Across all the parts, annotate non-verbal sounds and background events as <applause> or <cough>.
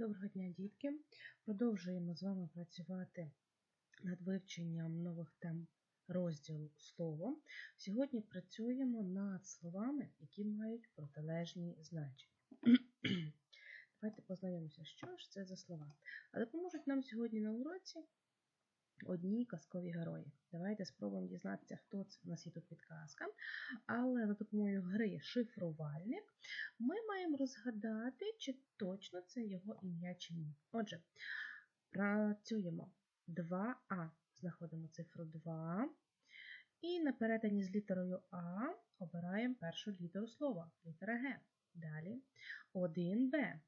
Доброго дня, дітки! Продовжуємо з вами працювати над вивченням нових тем розділу слово. Сьогодні працюємо над словами, які мають протилежні значення. <clears throat> Давайте познайомимося, що ж це за слова. А допоможуть нам сьогодні на уроці одні казкові герої. Давайте спробуємо дізнатися, хто це. У нас є тут підказка. Але за допомогою гри шифрувальник ми маємо розгадати, чи точно це його ім'я чи ні. Отже, працюємо 2А. Знаходимо цифру 2. І на перетині з літерою А обираємо першу літеру слова, літера Г. Далі 1Б.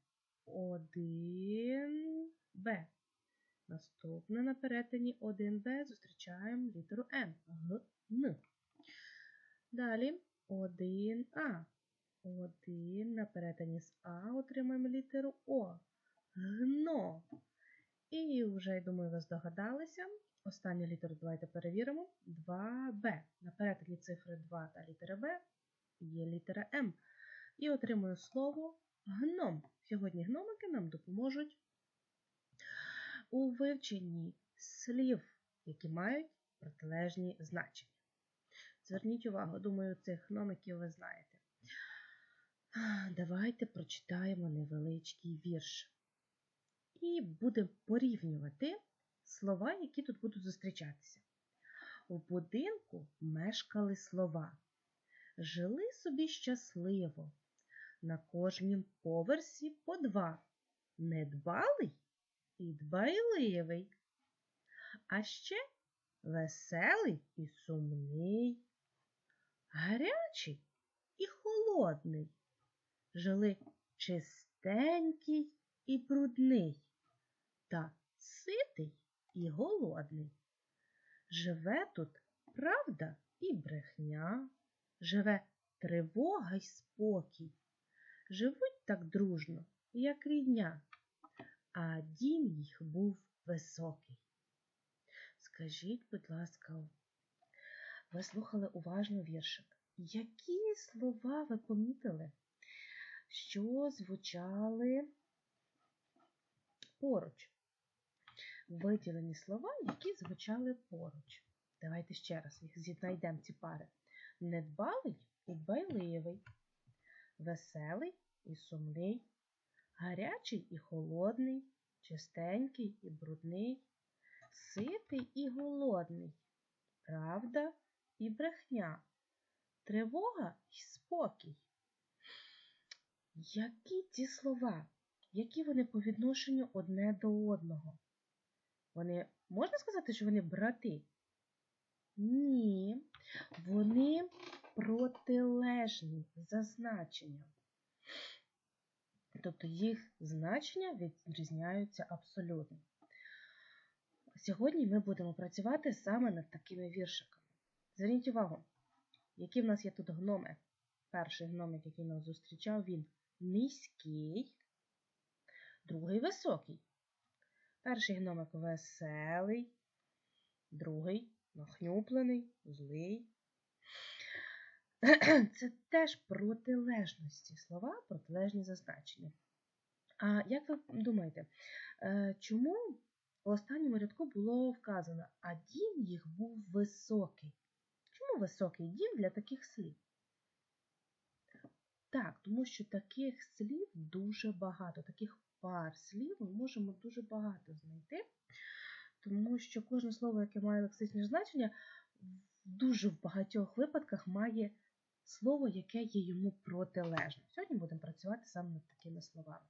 1Б. Наступне на перетині 1Б зустрічаємо літеру Н. Г, Н. Далі 1А. 1 на перетині з А отримаємо літеру О. Гно. І вже, я думаю, ви здогадалися. Останню літеру давайте перевіримо. 2Б. На перетині цифри 2 та літери Б є літера М. І отримую слово гном. Сьогодні гномики нам допоможуть у вивченні слів, які мають протилежні значення. Зверніть увагу, думаю, цих гномиків ви знаєте. Давайте прочитаємо невеличкий вірш. І будемо порівнювати слова, які тут будуть зустрічатися. У будинку мешкали слова. Жили собі щасливо. На кожнім поверсі по два. Недбалий і дбайливий. А ще веселий і сумний, гарячий і холодний. Жили чистенький і брудний, та ситий і голодний. Живе тут правда і брехня, живе тривога й спокій. Живуть так дружно, як рідня, а дім їх був високий. Скажіть, будь ласка, ви слухали уважно віршик. Які слова ви помітили, що звучали поруч? Виділені слова, які звучали поруч. Давайте ще раз їх знайдемо ці пари. Недбалий і байливий, веселий і сумний, гарячий і холодний, чистенький і брудний, ситий і голодний, правда і брехня, тривога і спокій. Які ці слова? Які вони по відношенню одне до одного? Вони, можна сказати, що вони брати? Ні, вони протилежні за значенням. Тобто їх значення відрізняються абсолютно. Сьогодні ми будемо працювати саме над такими віршиками. Зверніть увагу, які в нас є тут гноми. Перший гномик, який нас зустрічав, він низький, другий високий. Перший гномик веселий, другий нахнюплений, злий. <clears throat> Це теж протилежності слова, протилежні зазначення. А як ви думаєте, чому в останньому рядку було вказано, а дім їх був високий? Чому високий дім для таких слів? Так, тому що таких слів дуже багато, таких пар слів ми можемо дуже багато знайти, тому що кожне слово, яке має лексичне значення, дуже в багатьох випадках має слово, яке є йому протилежне. Сьогодні будемо працювати саме над такими словами.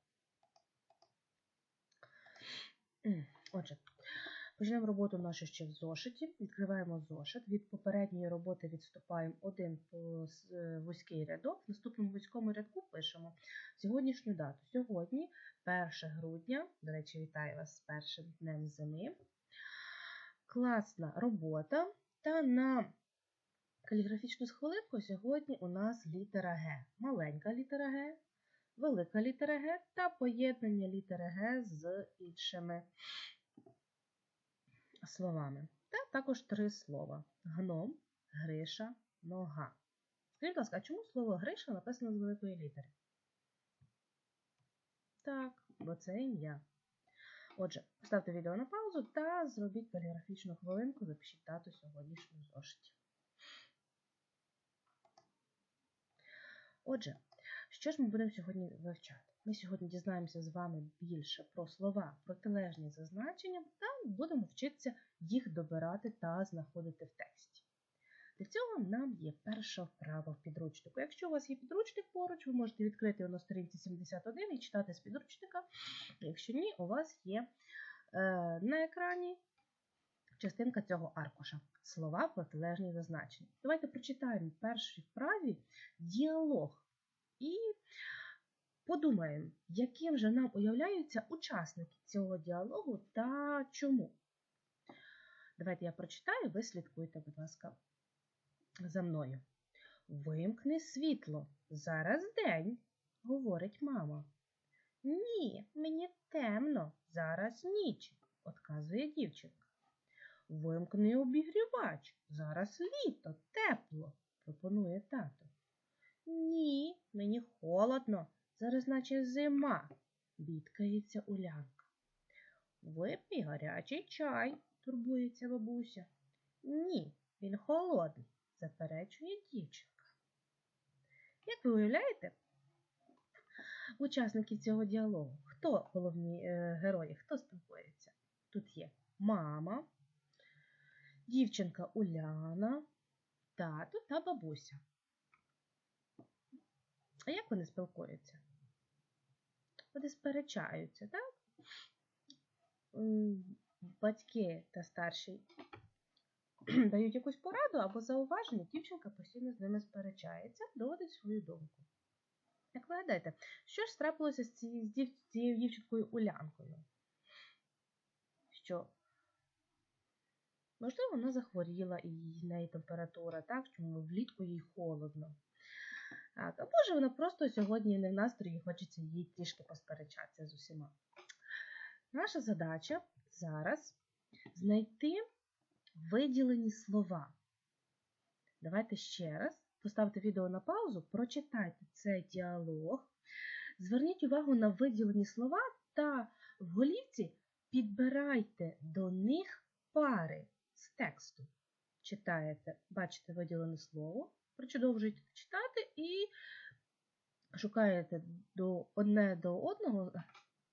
Отже, почнемо роботу нашу ще в зошиті. Відкриваємо зошит. Від попередньої роботи відступаємо один вузький рядок. В наступному вузькому рядку пишемо сьогоднішню дату. Сьогодні, 1 грудня, до речі, вітаю вас з першим днем зими. Класна робота. Та на каліграфічну схвилинку сьогодні у нас літера Г. Маленька літера Г, велика літера Г та поєднання літери Г з іншими словами. Та також три слова: гном, гриша, нога. Скажіть, будь ласка, а чому слово гриша написано з великої літери? Так, бо це ім'я. Отже, ставте відео на паузу та зробіть поліграфічну хвилинку, запишіть дату сьогоднішнього зошиті. Отже, що ж ми будемо сьогодні вивчати? Ми сьогодні дізнаємося з вами більше про слова протилежні за значенням та будемо вчитися їх добирати та знаходити в тексті. Для цього нам є перша вправа в підручнику. Якщо у вас є підручник поруч, ви можете відкрити його на сторінці 71 і читати з підручника. Якщо ні, у вас є е, на екрані частинка цього аркуша. Слова протилежні за значення. Давайте прочитаємо в першій вправі діалог і подумаємо, яким же нам уявляються учасники цього діалогу та чому. Давайте я прочитаю, ви слідкуйте, будь ласка, за мною. Вимкни світло. Зараз день, говорить мама. Ні, мені темно, зараз ніч, отказує дівчинка. Вимкни обігрівач. Зараз літо, тепло, пропонує тато. Ні, мені холодно, зараз наче зима, бідкається Улянка. Випий гарячий чай, турбується бабуся. Ні, він холодний, заперечує дівчинка. Як ви уявляєте, учасники цього діалогу, хто головні е, герої, хто спілкується? Тут є мама, дівчинка Уляна, тато та бабуся. А як вони спілкуються? Вони сперечаються, так? Батьки та старші <clears throat> дають якусь пораду або зауваження, дівчинка постійно з ними сперечається, доводить свою думку. Як ви гадаєте, що ж трапилося з цією, дівчинкою Улянкою? Що, можливо, вона захворіла і в неї температура, так, що влітку їй холодно. Так, або ж вона просто сьогодні не в настрої, хочеться їй трішки посперечатися з усіма. Наша задача зараз знайти виділені слова. Давайте ще раз поставте відео на паузу, прочитайте цей діалог, зверніть увагу на виділені слова та в голівці підбирайте до них пари тексту. Читаєте, бачите виділене слово, продовжуєте читати і шукаєте до одне до одного,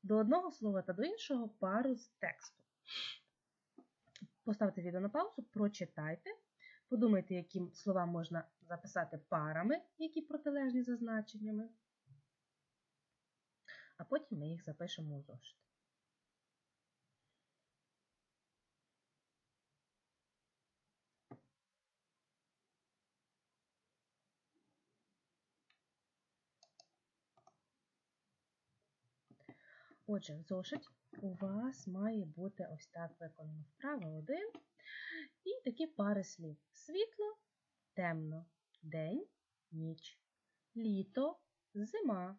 до одного слова та до іншого пару з тексту. Поставте відео на паузу, прочитайте, подумайте, які слова можна записати парами, які протилежні за значеннями, а потім ми їх запишемо у зошит. Отже, в у вас має бути ось так виконано вправа 1 і такі пари слів. Світло, темно, день, ніч, літо, зима,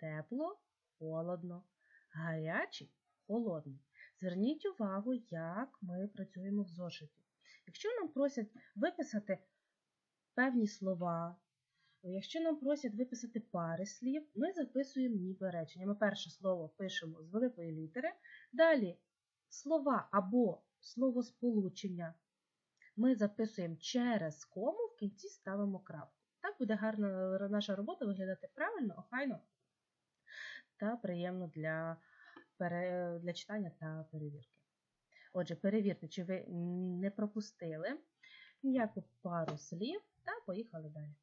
тепло, холодно, гарячий, холодний. Зверніть увагу, як ми працюємо в зошиті. Якщо нам просять виписати певні слова, Якщо нам просять виписати пари слів, ми записуємо ніби речення. Ми перше слово пишемо з великої літери, далі слова або словосполучення ми записуємо через кому, в кінці ставимо крапку. Так буде гарно наша робота виглядати правильно, охайно та приємно для, пере... для читання та перевірки. Отже, перевірте, чи ви не пропустили ніяку пару слів, та поїхали далі.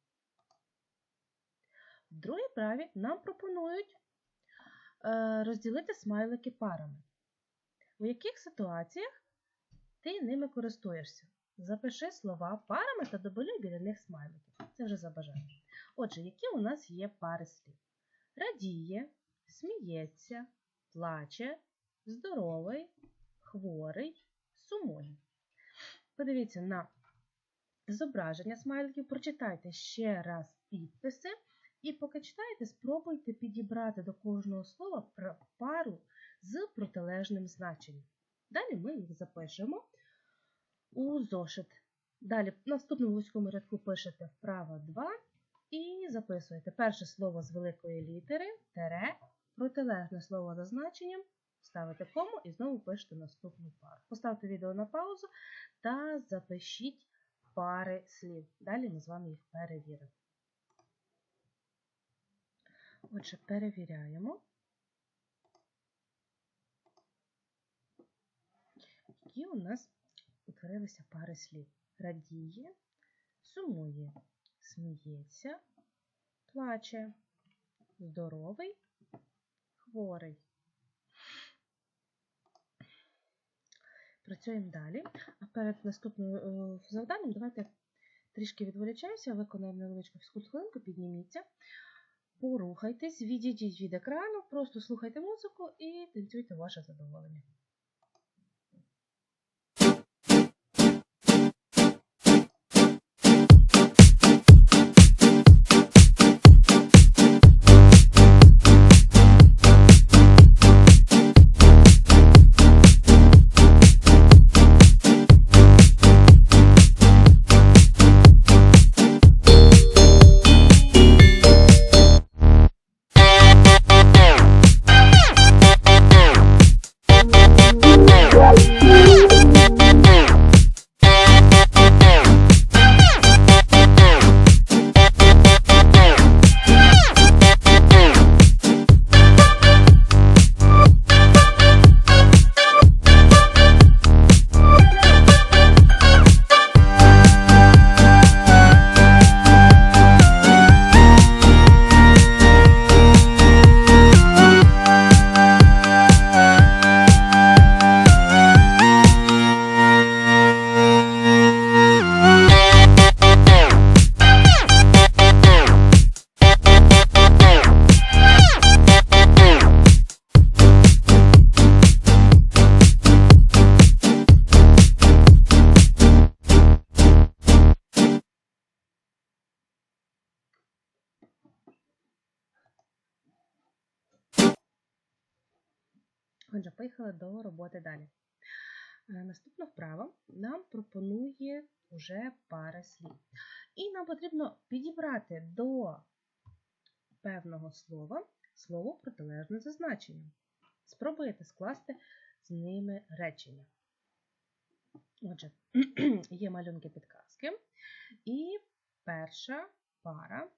В другій праві нам пропонують е, розділити смайлики парами. У яких ситуаціях ти ними користуєшся? Запиши слова парами та добавляй біля них смайлики. Це вже за бажанням. Отже, які у нас є пари слів? Радіє, сміється, плаче, здоровий, хворий, сумує. Подивіться на зображення смайликів, прочитайте ще раз підписи. І поки читаєте, спробуйте підібрати до кожного слова пару з протилежним значенням. Далі ми їх запишемо у зошит. Далі в наступному вузькому рядку пишете вправо 2 і записуєте перше слово з великої літери тере протилежне слово за значенням, ставите кому і знову пишете наступну пару. Поставте відео на паузу та запишіть пари слів. Далі ми з вами їх перевіримо. Отже, перевіряємо, які у нас утворилися пари слів. Радіє, сумує, сміється, плаче, здоровий, хворий. Працюємо далі. А перед наступним е, завданням давайте трішки відволічаємося, виконаємо невеличку фізкультуринку, підніміться, порухайтесь, відійдіть від екрану, просто слухайте музику і танцюйте ваше задоволення. Роботи далі. Е, Наступна вправа нам пропонує вже пари слів. І нам потрібно підібрати до певного слова слово протилежне за значенням. Спробуйте скласти з ними речення. Отже, <clears throat> є малюнки підказки. І перша пара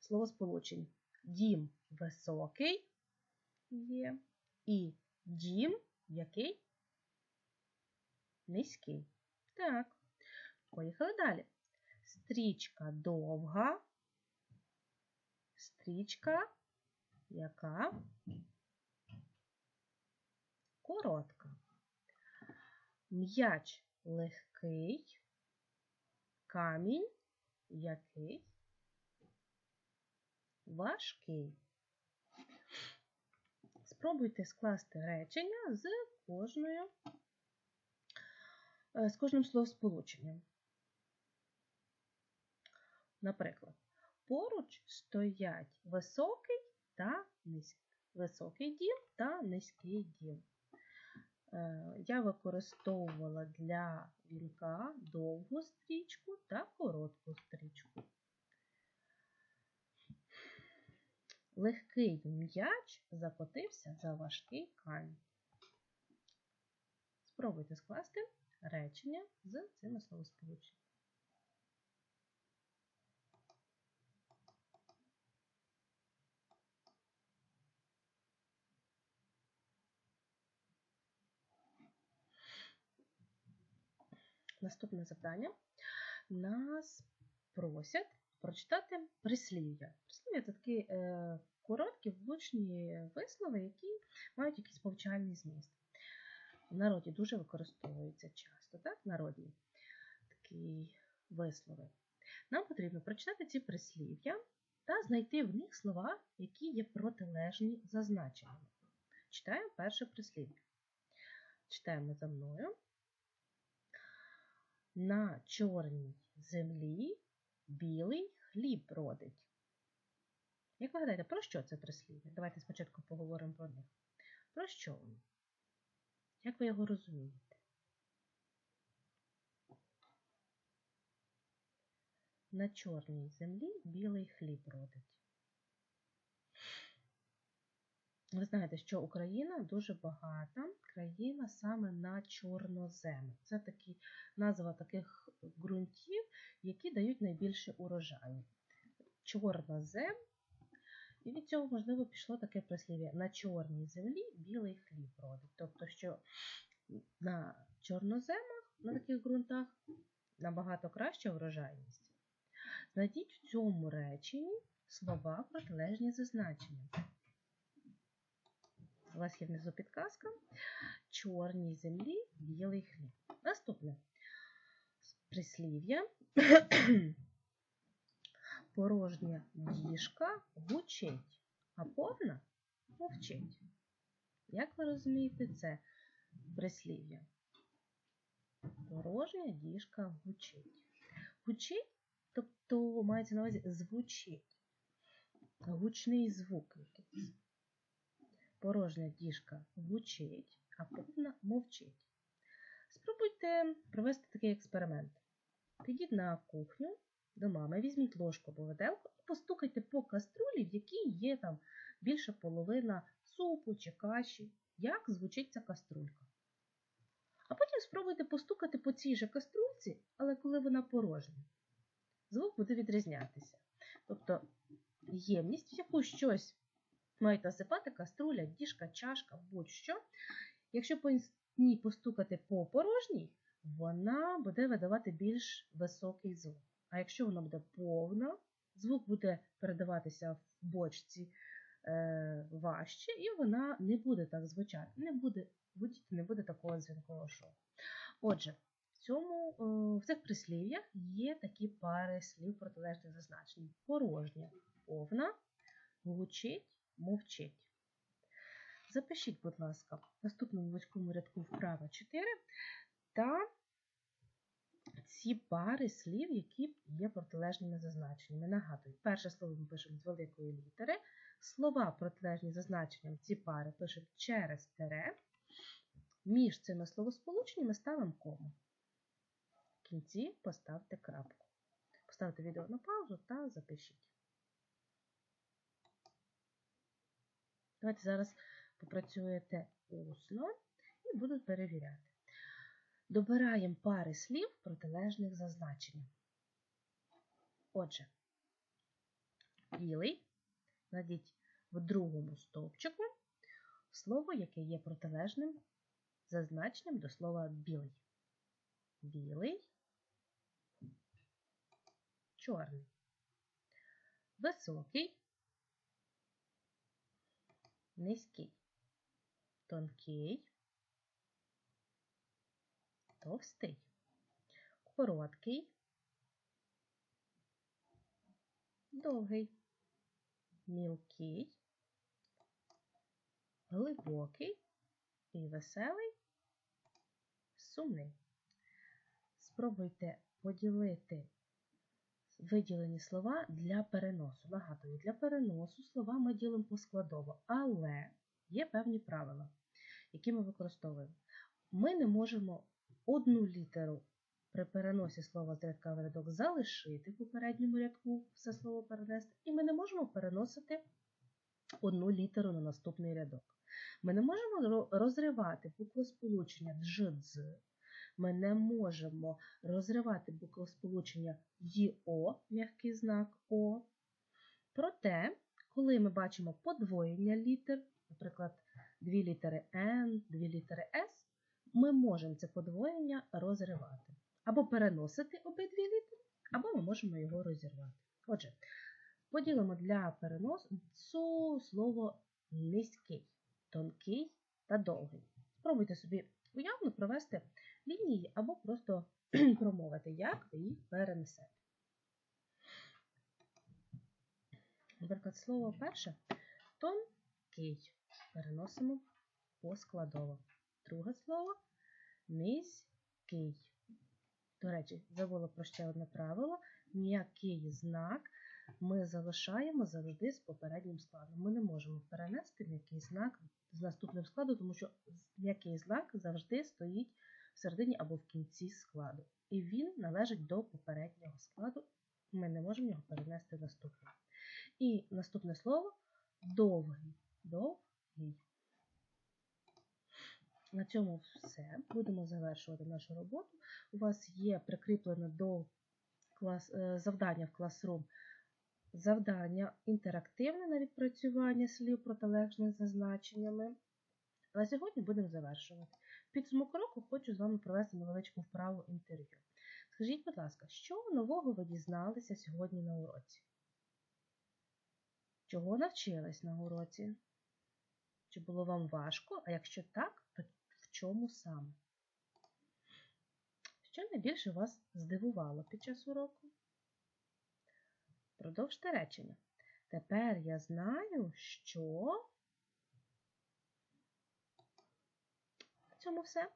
словосполучень. Дім високий є. І дім який? Низький. Так. Поїхали далі. Стрічка довга. Стрічка яка? Коротка. М'яч легкий. Камінь який? Важкий. Спробуйте скласти речення з кожною, е, з кожним словосполученням. Наприклад, поруч стоять високий та низький, високий дім та низький дім. Е, Я використовувала для вінка довгу стрічку та коротку стрічку. Легкий м'яч закотився за важкий камінь. Спробуйте скласти речення з цими словосполученнями. Наступне завдання. Нас просять прочитати прислів'я. Прислів'я це такі е, короткі, влучні вислови, які мають якийсь повчальний зміст. В народі дуже використовуються часто, так? В народі такі вислови. Нам потрібно прочитати ці прислів'я та знайти в них слова, які є протилежні за значеннями. Читаємо перше прислів'я. Читаємо за мною. На чорній землі білий хліб родить. Як ви гадаєте, про що це прислів'я? Давайте спочатку поговоримо про них. Про що воно? Як ви його розумієте? На чорній землі білий хліб родить. Ви знаєте, що Україна дуже багата країна саме на чорнозем. Це такі назва таких ґрунтів, які дають найбільше урожаю. Чорнозем. І від цього, можливо, пішло таке прислів'я на чорній землі білий хліб родить. Тобто, що на чорноземах, на таких ґрунтах, набагато краща врожайність. Знайдіть в цьому реченні слова протилежні за значенням. У вас є внизу підказка. Чорній землі білий хліб. Наступне прислів'я. <clears throat> Порожня діжка гучить, а повна мовчить. Як ви розумієте, це прислів'я? Порожня діжка гучить. Гучить, тобто мається на увазі звучить. Гучний звук якийсь. Порожня діжка гучить, а повна мовчить. Спробуйте провести такий експеримент. Підіть на кухню до мами, візьміть ложку або виделку і постукайте по каструлі, в якій є там більша половина супу чи каші. Як звучить ця каструлька? А потім спробуйте постукати по цій же каструльці, але коли вона порожня. Звук буде відрізнятися. Тобто ємність, в яку щось мають насипати каструля, діжка, чашка, будь-що. Якщо по ній постукати по порожній, вона буде видавати більш високий звук. А якщо вона буде повна, звук буде передаватися в бочці е, важче, і вона не буде так звучати, не буде, не буде такого дзвінкового шоу. Отже, в, цьому, е, в цих прислів'ях є такі пари слів протилежних зазначень. Порожня, повна, гучить, мовчить. Запишіть, будь ласка, в наступному вузькому рядку вправа 4 та ці пари слів, які є протилежними зазначеннями. Нагадую, перше слово ми пишемо з великої літери. Слова протилежні зазначенням ці пари пишемо через тере. Між цими словосполученнями ставимо кому. В кінці поставте крапку. Поставте відео на паузу та запишіть. Давайте зараз попрацюєте усно і буду перевіряти. Добираємо пари слів протилежних за значенням. Отже, білий знайдіть в другому стовпчику слово, яке є протилежним за значенням до слова білий. Білий, чорний, високий, низький, тонкий, товстий, короткий, довгий, мілкий, глибокий. І веселий, сумний. Спробуйте поділити виділені слова для переносу. Нагадую, для переносу слова ми ділимо поскладово, але є певні правила, які ми використовуємо. Ми не можемо одну літеру при переносі слова з рядка в рядок залишити в попередньому рядку, все слово перенести, і ми не можемо переносити одну літеру на наступний рядок. Ми не можемо розривати буквосполучення дж-дз, ми не можемо розривати буквосполучення ЙО, м'який знак О. Проте, коли ми бачимо подвоєння літер, наприклад, дві літери Н, дві літери С, ми можемо це подвоєння розривати. Або переносити обидві літери, або ми можемо його розірвати. Отже, поділимо для переносу слово низький, тонкий та довгий. Спробуйте собі уявно провести лінії або просто <clears throat> промовити, як ви їх перенесете. Наприклад, слово перше тонкий. Переносимо поскладово. Друге слово низький. До речі, забула про ще одне правило. М'який знак ми залишаємо завжди з попереднім складом. Ми не можемо перенести м'який знак з наступним складом, тому що м'який знак завжди стоїть всередині або в кінці складу. І він належить до попереднього складу. Ми не можемо його перенести в наступний. І наступне слово довгий. Довгий. На цьому все. Будемо завершувати нашу роботу. У вас є прикріплено до клас, е, завдання в Classroom завдання інтерактивне на відпрацювання слів протилежних за значеннями. На сьогодні будемо завершувати. Підсумок року хочу з вами провести невеличку вправу інтерв'ю. Скажіть, будь ласка, що нового ви дізналися сьогодні на уроці? Чого навчились на уроці? Чи було вам важко? А якщо так, то в чому саме? Що найбільше вас здивувало під час уроку? Продовжте речення. Тепер я знаю, що. Цьому все.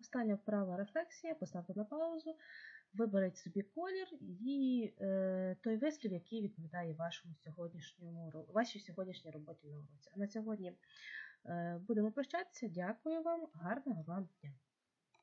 Остання вправа рефлексія. Поставте на паузу, виберіть собі колір і е, той вислів, який відповідає вашому сьогоднішньому, вашій сьогоднішній роботі на уроці. А на сьогодні е, будемо прощатися. Дякую вам, гарного вам дня!